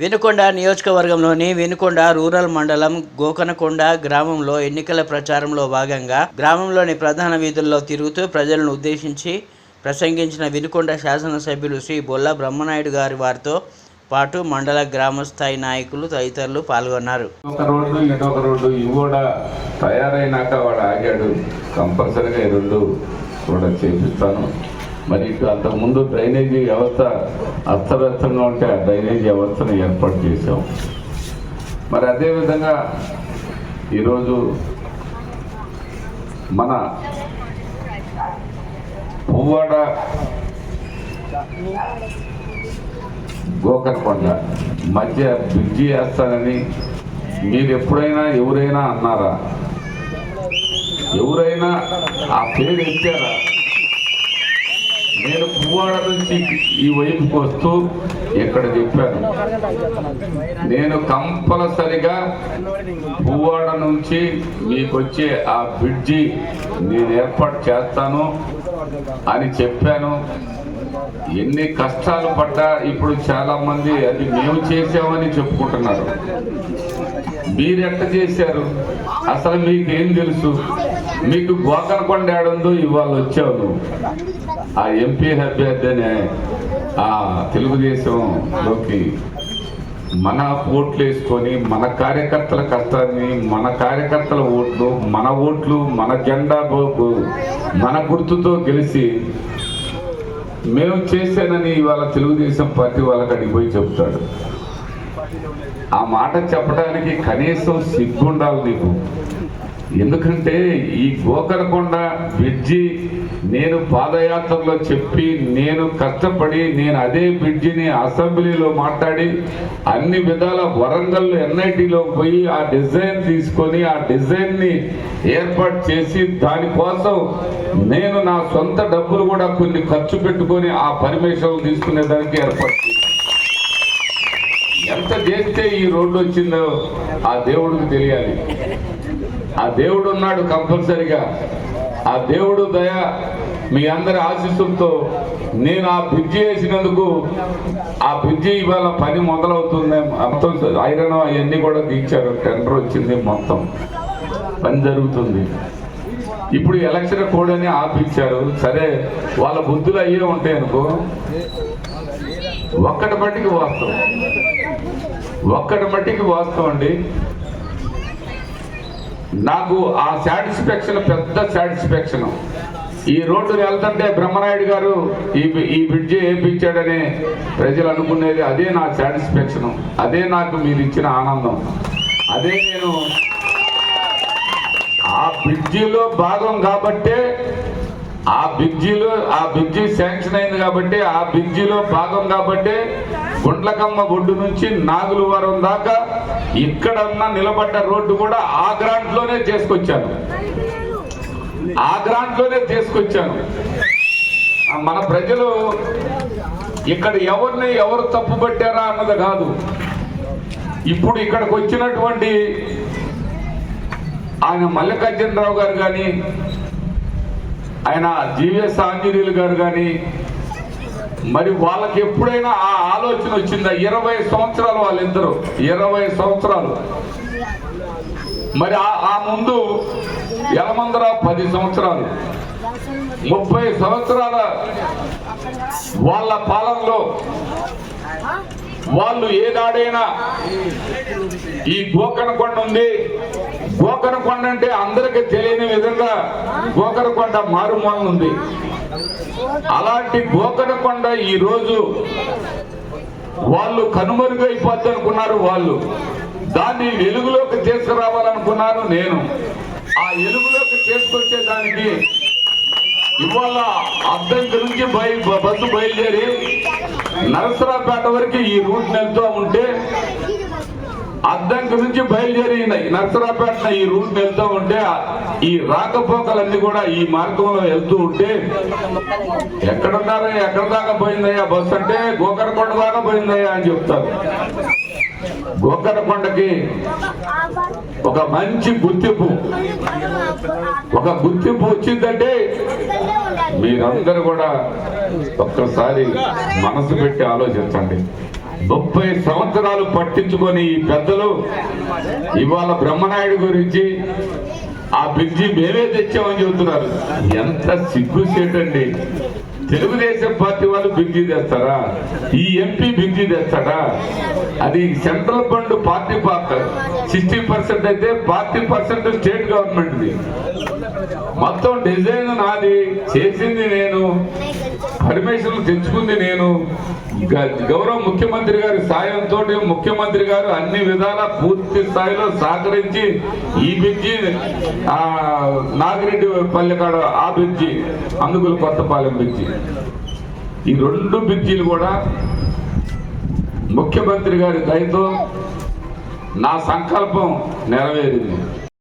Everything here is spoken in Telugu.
వినుకొండ నియోజకవర్గంలోని వినుకొండ రూరల్ మండలం గోకనకొండ గ్రామంలో ఎన్నికల ప్రచారంలో భాగంగా గ్రామంలోని ప్రధాన వీధుల్లో తిరుగుతూ ప్రజలను ఉద్దేశించి ప్రసంగించిన వినుకొండ శాసనసభ్యులు శ్రీ బొల్ల బ్రహ్మనాయుడు గారి వారితో పాటు మండల గ్రామస్థాయి నాయకులు తదితరులు పాల్గొన్నారు. ఒక రోడ్డు ఇదొక రోడ్డు ఇవి కూడా తయారైనాక వాడు ఆగాడు. కంపల్సరీగా ఈ రెండు కూడా చేపిస్తాను. మరి ఇటు అంతకుముందు డ్రైనేజీ వ్యవస్థ అస్తవ్యస్తంగా ఉంటే ఆ డ్రైనేజీ వ్యవస్థను ఏర్పాటు చేశాం. మరి అదేవిధంగా ఈరోజు మన పువ్వాడ గోకర్కొండ మధ్య బ్రిడ్జి వేస్తానని మీరు ఎప్పుడైనా ఎవరైనా అన్నారా? ఎవరైనా ఆ పేరు ఎత్తారా? నేను పువ్వాడ నుంచి ఈ వైపుకి వస్తూ ఇక్కడ చెప్పాను. నేను కంపల్సరిగా పువ్వాడ నుంచి మీకు వచ్చే ఆ బ్రిడ్జి నేను ఏర్పాటు చేస్తాను అని చెప్పాను. ఎన్ని కష్టాలు పడ్డా ఇప్పుడు చాలా మంది అది మేము చేసామని చెప్పుకుంటున్నారు. మీరు ఎట్ట చేశారు? అసలు మీకు ఏం తెలుసు? మీకు గోకరకొండ ఏడుందో ఇవాళ వచ్చావు నువ్వు. ఆ ఎంపీ అభ్యర్థి అనే ఆ తెలుగుదేశంలోకి మన ఓట్లు వేసుకొని మన కార్యకర్తల కష్టాన్ని మన కార్యకర్తల ఓట్లు మన ఓట్లు మన జెండా బోకు మన గుర్తుతో గెలిచి మేము చేశానని ఇవాళ తెలుగుదేశం పార్టీ వాళ్ళకి అడిగిపోయి చెప్తాడు. ఆ మాట చెప్పడానికి కనీసం సిగ్గుండాలి నీకు. ఎందుకంటే ఈ గోకరకొండ బ్రిడ్జి నేను పాదయాత్రలో చెప్పి నేను కష్టపడి నేను అదే బ్రిడ్జిని అసెంబ్లీలో మాట్లాడి అన్ని విధాల వరంగల్ ఎన్ఐటిలో పోయి ఆ డిజైన్ తీసుకొని ఆ డిజైన్ని ఏర్పాటు చేసి దానికోసం నేను నా సొంత డబ్బులు కూడా కొన్ని ఖర్చు పెట్టుకొని ఆ పర్మిషన్ తీసుకునే దానికి ఏర్పాటు చేశాను. ఎంత చేస్తే ఈ రోడ్డు వచ్చిందో ఆ దేవుడికి తెలియాలి. ఆ దేవుడు ఉన్నాడు కంపల్సరిగా. ఆ దేవుడు దయ మీ అందరి ఆశీస్సులతో నేను ఆ బ్రిడ్జి వేసినందుకు ఆ బ్రిడ్జి ఇవాళ పని మొదలవుతుంది. మొత్తం ఐరన్ అవన్నీ కూడా తీర్చారు. టెండర్ వచ్చింది మొత్తం. పని జరుగుతుంది. ఇప్పుడు ఎలక్షన్ కోడ్ అని ఆపించారు సరే వాళ్ళ బుద్ధులు అయ్యే ఉంటాయి అనుకో. ఒక్కటి బట్టికి వాస్తవం. ఒక్కటి మట్టికి వాస్తవం అండి. నాకు ఆ సాటిస్ఫాక్షన్ పెద్ద సాటిస్ఫాక్షన్ ఈ రోడ్డు వెళ్తుంటే బ్రహ్మనాయుడు గారు ఈ ఈ బ్రిడ్జి వేయించాడని ప్రజలు అనుకునేది అదే నా సాటిస్ఫాక్షన్ అదే నాకు మీరు ఇచ్చిన ఆనందం. అదే నేను ఆ బ్రిడ్జిలో భాగం కాబట్టే ఆ బ్రిడ్జిలో ఆ బ్రిడ్జి శాంక్షన్ అయింది కాబట్టి ఆ బ్రిడ్జిలో భాగం కాబట్టి గుండ్లకమ్మ ఒడ్డు నుంచి నాగులవరం దాకా ఇక్కడ ఉన్న నిలబడ్డ రోడ్డు కూడా ఆ గ్రాంట్లోనే చేసుకొచ్చాను. ఆ గ్రాంట్లోనే మన ప్రజలు ఇక్కడ ఎవరిని ఎవరు తప్పు పట్టారా అన్నది కాదు. ఇప్పుడు ఇక్కడికి వచ్చినటువంటి ఆయన మల్లికార్జునరావు గారు కానీ ఆయన జీవీఎస్ ఆంజనేయులు గారు కానీ మరి వాళ్ళకి ఎప్పుడైనా ఆ ఆలోచన వచ్చిందా? ఇరవై సంవత్సరాలు వాళ్ళిద్దరు ఇరవై సంవత్సరాలు. మరి ఆ- ముందు యలమందరావు పది సంవత్సరాలు. ముప్పై సంవత్సరాల వాళ్ళ పాలనలో వాళ్ళు ఏనాడైనా ఈ గోకనకొండ ఉంది. గోకనకొండ అంటే అందరికీ తెలియని విధంగా గోకనకొండ మారుమూలన ఉంది. అలాంటి గోకనకొండ ఈ రోజు వాళ్ళు కనుమరుగైపోద్ది అనుకున్నారు వాళ్ళు. దాన్ని వెలుగులోకి తీసుకురావాలనుకున్నాను నేను. ఆ వెలుగులోకి తీసుకొచ్చేదానికి ఇవాళ అద్దంకి నుంచి బయ బస్సు బయలుదేరి నరసరాపేట వరకు ఈ రూట్ వెళ్తూ ఉంటే అద్దంకి నుంచి బయలుదేరి నరసరాపేట ఈ రూట్ వెళ్తూ ఉంటే ఈ రాకపోకలన్నీ కూడా ఈ మార్గంలో వెళ్తూ ఉంటే ఎక్కడున్నారా ఎక్కడ దాకా పోయిందయ్యా బస్సు అంటే గోకరకొండ దాకా పోయిందయ్యా అని చెప్తారు. గోకరకొండకి ఒక మంచి గుర్తింపు. ఒక గుర్తింపు వచ్చిందంటే మీరందరూ కూడా ఒక్కసారి మనసు పెట్టి ఆలోచించండి. ముప్పై సంవత్సరాలు పట్టించుకొని ఈ పెద్దలు ఇవాళ బ్రహ్మనాయుడు గురించి ఆ బ్రిడ్జి మేమే తెచ్చామని చెబుతున్నారు. ఎంత సిగ్గుసేటండి తెలుగుదేశం పార్టీ వాళ్ళు బిర్జీ తెస్తారా? ఈ ఎంపీ బిర్జీ తెస్తాడా? అది సెంట్రల్ ఫండ్ పార్టీ పాత్ర. సిక్స్టీ పర్సెంట్ అయితే పార్టీ పర్సెంట్ స్టేట్ గవర్నమెంట్ది. మొత్తం డిజైన్ నాది. చేసింది నేను. పర్మిషన్లు తెచ్చుకుంది నేను. గ- గౌరవ ముఖ్యమంత్రి గారి సాయంతో ముఖ్యమంత్రి గారు అన్ని విధాల పూర్తి స్థాయిలో సహకరించి ఈ బ్రిడ్జి ఆ నాగిరెడ్డి పల్లెకాడ ఆ బ్రిడ్జి అందుకులు కొత్తపాలెం బ్రిడ్జి ఈ రెండు బ్రిడ్జీలు కూడా ముఖ్యమంత్రి గారి దయతో నా సంకల్పం నెరవేరింది.